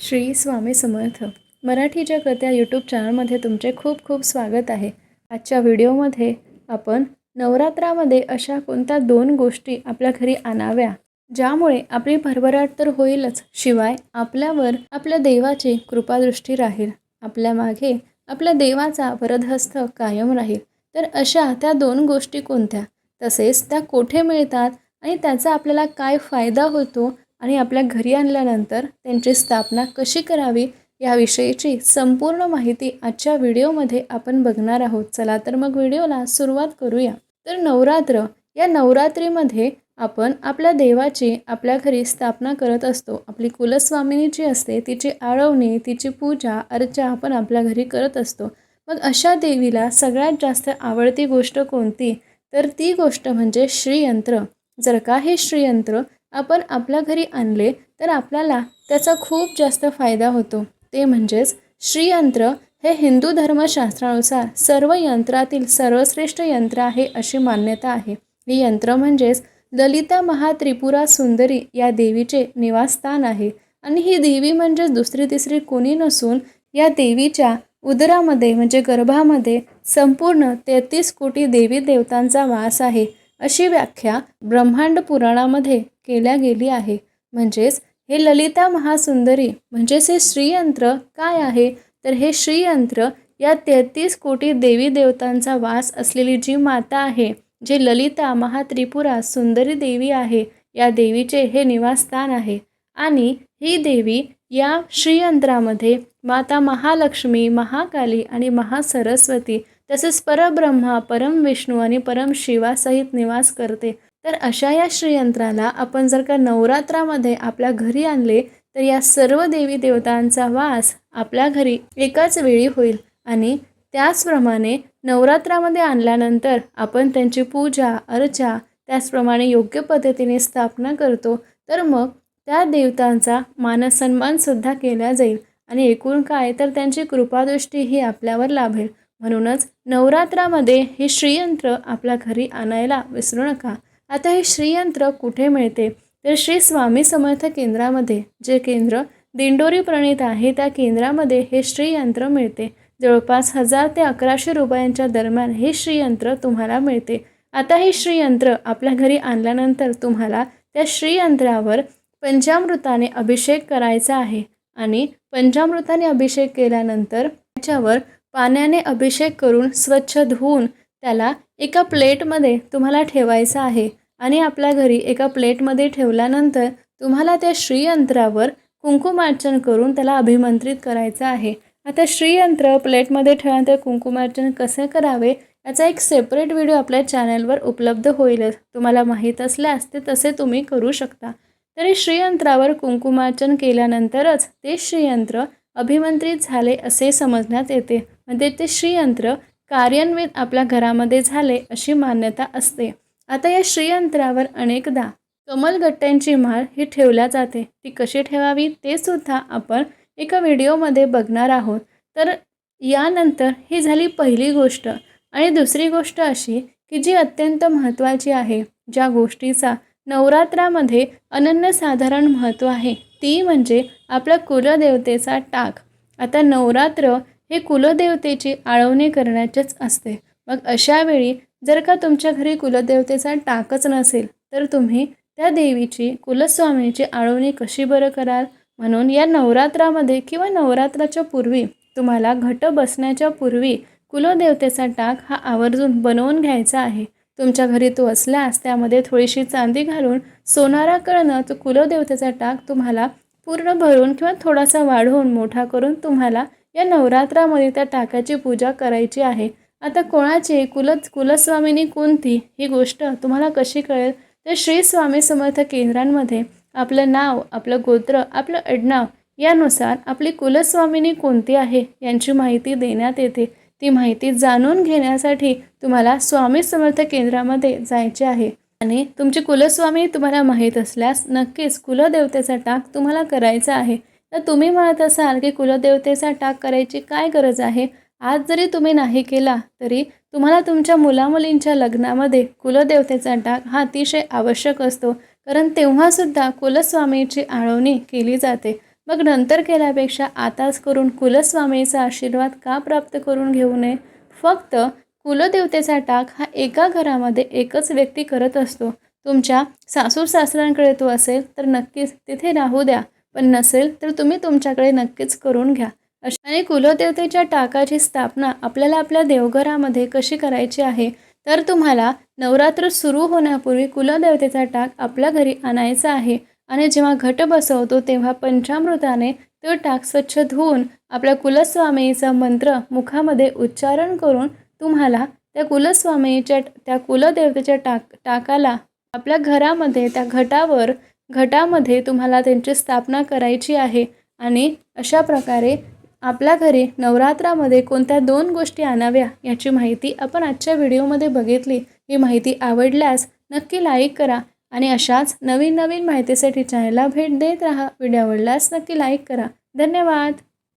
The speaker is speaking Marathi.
श्री स्वामी समर्थ. मराठीच्या कथ्या यूट्यूब चॅनलमध्ये तुमचे खूप खूप स्वागत आहे. आजच्या व्हिडिओमध्ये आपण नवरात्रामध्ये अशा कोणत्या दोन गोष्टी आपल्या घरी आणाव्या? ज्यामुळे आपली भरभराट तर होईलच शिवाय आपल्यावर आपल्या देवाची कृपादृष्टी राहील. आपल्या मागे आपल्या देवाचा वरदहस्त कायम राहील. तर अशा त्या दोन गोष्टी कोणत्या? तसेच त्या कोठे मिळतात आणि त्याचा आपल्याला काय फायदा होतो आणि आपल्या घरी आणल्यानंतर त्यांची स्थापना कशी करावी याविषयीची संपूर्ण माहिती आजच्या व्हिडिओमध्ये आपण बघणार आहोत. चला तर मग व्हिडिओला सुरुवात करूया. तर नवरात्र या नवरात्रीमध्ये आपण आपल्या देवाची आपल्या घरी स्थापना करत असतो. आपली कुलस्वामिनी जी असते तिची आळवणी तिची पूजा अर्चा आपण आपल्या घरी करत असतो. मग अशा देवीला सगळ्यात जास्त आवडती गोष्ट कोणती? तर ती गोष्ट म्हणजे श्रीयंत्र. जर का हे श्रीयंत्र आपण आपल्या घरी आणले तर आपल्याला त्याचा खूप जास्त फायदा होतो. ते म्हणजेच श्रीयंत्र हे हिंदू धर्मशास्त्रानुसार सर्व यंत्रातील सर्वश्रेष्ठ यंत्र आहे अशी मान्यता आहे. हे यंत्र म्हणजेच ललिता महात्रिपुरा सुंदरी या देवीचे निवासस्थान आहे. आणि ही देवी म्हणजेच दुसरी तिसरी कोणी नसून या देवीच्या उदरामध्ये म्हणजे गर्भामध्ये संपूर्ण तेहतीस कोटी देवी देवतांचा वास आहे अशी व्याख्या ब्रह्मांड पुराणामध्ये केल्या गेली आहे. म्हणजेच हे ललिता महासुंदरी म्हणजेच हे श्रीयंत्र काय आहे? तर हे श्रीयंत्र या तेहतीस कोटी देवी देवतांचा वास असलेली जी माता आहे जे ललिता महात्रिपुरा सुंदरी देवी आहे या देवीचे हे निवासस्थान आहे. आणि ही देवी या श्रीयंत्रामध्ये माता महालक्ष्मी महाकाली आणि महासरस्वती तसेच परब्रह्मा परम विष्णू आणि परम शिवासहित निवास करते. तर अशा या श्रीयंत्राला आपण जर का नवरात्रामध्ये आपल्या घरी आणले तर या सर्व देवी देवतांचा वास आपल्या घरी एकाच वेळी होईल. आणि त्याचप्रमाणे नवरात्रामध्ये आणल्यानंतर आपण त्यांची पूजा अर्चा त्याचप्रमाणे योग्य पद्धतीने स्थापना करतो तर मग त्या देवतांचा मानसन्मानसुद्धा केला जाईल. आणि एकूण काय तर त्यांची कृपादृष्टी ही आपल्यावर लाभेल. म्हणूनच नवरात्रामध्ये हे श्रीयंत्र आपल्या घरी आणायला विसरू नका. आता हे श्रीयंत्र कुठे मिळते? तर श्री स्वामी समर्थ केंद्रामध्ये जे केंद्र दिंडोरी प्रणीत आहे त्या केंद्रामध्ये हे श्रीयंत्र मिळते. जवळपास हजार ते अकराशे रुपयांच्या दरम्यान हे श्रीयंत्र तुम्हाला मिळते. आता हे श्रीयंत्र आपल्या घरी आणल्यानंतर तुम्हाला त्या श्रीयंत्रावर पंचामृताने अभिषेक करायचा आहे आणि पंचामृताने अभिषेक केल्यानंतर त्याच्यावर पाण्याने अभिषेक करून स्वच्छ धुवून त्याला एका प्लेटमध्ये तुम्हाला ठेवायचं आहे आणि आपल्या घरी एका प्लेटमध्ये ठेवल्यानंतर तुम्हाला त्या श्रीयंत्रावर कुंकुमार्चन करून त्याला अभिमंत्रित करायचं आहे. आता श्रीयंत्र प्लेटमध्ये ठेवल्यानंतर कुंकुमार्चन कसे करावे याचा एक सेपरेट व्हिडिओ आपल्या चॅनलवर उपलब्ध होईलच तुम्हाला माहीत असल्यास ते तसे तुम्ही करू शकता. तरी श्रीयंत्रावर कुंकुमार्चन केल्यानंतरच ते श्रीयंत्र अभिमंत्रित झाले असे समजण्यात येते. म्हणजे ते श्रीयंत्र कार्यान्वित आपल्या घरामध्ये झाले अशी मान्यता असते. आता या श्रीयंत्रावर अनेकदा कमलगट्ट्यांची माळ ही ठेवल्या जाते. ती कशी ठेवावी ते सुद्धा आपण एका व्हिडिओमध्ये बघणार आहोत. तर यानंतर ही झाली पहिली गोष्ट आणि दुसरी गोष्ट अशी की जी अत्यंत महत्त्वाची आहे. ज्या गोष्टीचा नवरात्रामध्ये अनन्यसाधारण महत्त्व आहे. ती म्हणजे आपल्या कुलदेवतेचा टाक. आता नवरात्र हे कुलदेवतेची आळवणी करण्याचेच असते. मग अशा वेळी जर का तुमच्या घरी कुलदेवतेचा टाकच नसेल तर तुम्ही त्या देवीची कुलस्वामीची आळवणी कशी बरं कराल? म्हणून या नवरात्रामध्ये किंवा नवरात्राच्या पूर्वी तुम्हाला घट बसण्याच्या पूर्वी कुलदेवतेचा टाक हा आवर्जून बनवून घ्यायचा आहे. तुमच्या घरी तो असल्यास त्यामध्ये थोडीशी चांदी घालून सोनारा कळणं तो कुलदेवतेचा टाक तुम्हाला पूर्ण भरून किंवा थोडासा वाढवून मोठा करून तुम्हाला या नवरात्रामध्ये त्या टाकाची पूजा करायची आहे. आता कोणाची कुलच कुलस्वामिनी कोणती? ही गोष्ट तुम्हाला कशी कळेल? तर श्री स्वामी समर्थ केंद्रांमध्ये आपलं नाव आपलं गोत्र आपलं अडनाव यानुसार आपली कुलस्वामिनी कोणती आहे यांची माहिती देण्यात येते. ती माहिती जाणून घेण्यासाठी तुम्हाला स्वामी समर्थ केंद्रामध्ये जायचे आहे. आणि तुमची कुलस्वामी तुम्हाला माहीत असल्यास नक्कीच कुलदेवतेचा टाक तुम्हाला करायचा आहे. तर तुम्ही म्हणत असाल की कुलदेवतेचा टाक करायची काय गरज आहे? आज जरी तुम्ही नाही केला तरी तुम्हाला तुमच्या मुलामुलींच्या लग्नामध्ये कुलदेवतेचा टाक हा अतिशय आवश्यक असतो. कारण तेव्हासुद्धा कुलस्वामीची आळवणी केली जाते. मग नंतर केल्यापेक्षा आताच करून कुलस्वामीचा आशीर्वाद का प्राप्त करून घेऊ नये? फक्त कुलदेवतेचा टाक हा एका घरामध्ये एकच व्यक्ती करत असतो. तुमच्या सासू सासऱ्यांकडे तो असेल तर नक्कीच तिथे राहू द्या. पण नसेल तर तुम्ही तुमच्याकडे नक्कीच करून घ्या. अशा आणि कुलदेवतेच्या टाकाची स्थापना आपल्याला आपल्या देवघरामध्ये कशी करायची आहे तर तुम्हाला नवरात्र सुरू होण्यापूर्वी कुलदेवतेचा टाक आपल्या घरी आणायचा आहे. आणि जेव्हा घट बसवतो तेव्हा पंचामृताने तो टाक स्वच्छ धुवून आपल्या कुलस्वामीचा मंत्र मुखामध्ये उच्चारण करून तुम्हाला त्या कुलस्वामीच्या त्या कुलदेवतेच्या टाक टाकाला आपल्या घरामध्ये त्या घटावर घटामध्ये तुम्हाला त्यांची स्थापना करायची आहे आणि अशा प्रकारे आपल्या घरी नवरात्रामध्ये कोणत्या दोन गोष्टी आणाव्या याची माहिती आपण आजच्या व्हिडिओमध्ये बघितली. ही माहिती आवडल्यास नक्की लाईक करा आणि अशाच नवीन नवीन माहितीसाठी चॅनलला भेट देत राहा. व्हिडिओ आवडल्यास नक्की लाईक करा. धन्यवाद.